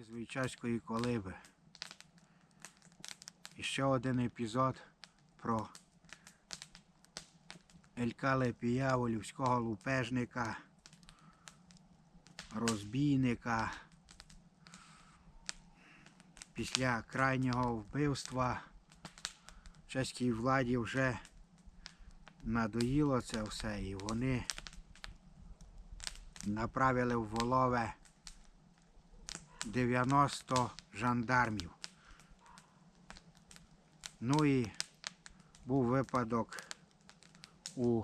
Із Війчарської колиби. І ще один епізод про Елька Лепія, волівського лупежника, розбійника. Після крайнього вбивства чеській владі вже надоїло це все, і вони направили в Волове 90 жандармів. Ну і був випадок у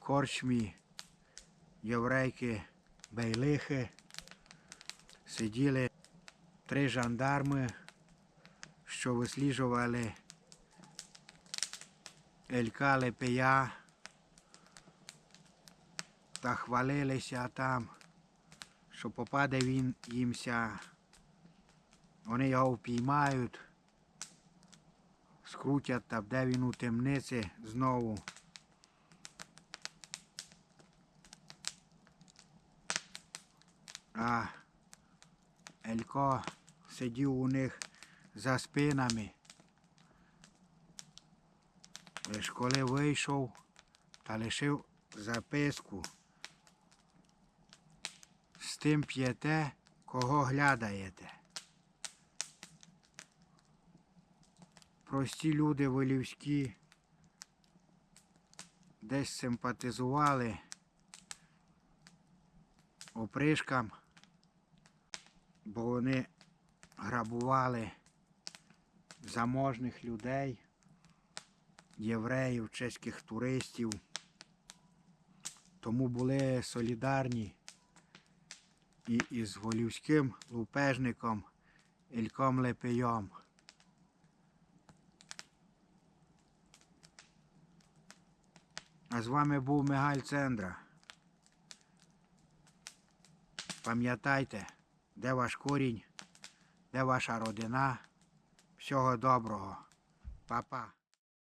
корчмі єврейки Бейлихи. Сиділи три жандарми, що висліджували Елька Лепея та хвалилися там, що попаде він їмся. Вони його впіймають, скрутять та де він у темниці знову. А Елько сидів у них за спинами. Лиш коли вийшов та лишив записку. Тим п'єте, кого глядаєте. Прості люди волівські десь симпатизували опришкам, бо вони грабували заможних людей, євреїв, чеських туристів. Тому були солідарні і із голівським лупежником Ільком Лепейом. А з вами був Мигаль Цендра. Пам'ятайте, де ваш корінь, де ваша родина. Всього доброго. Па-па.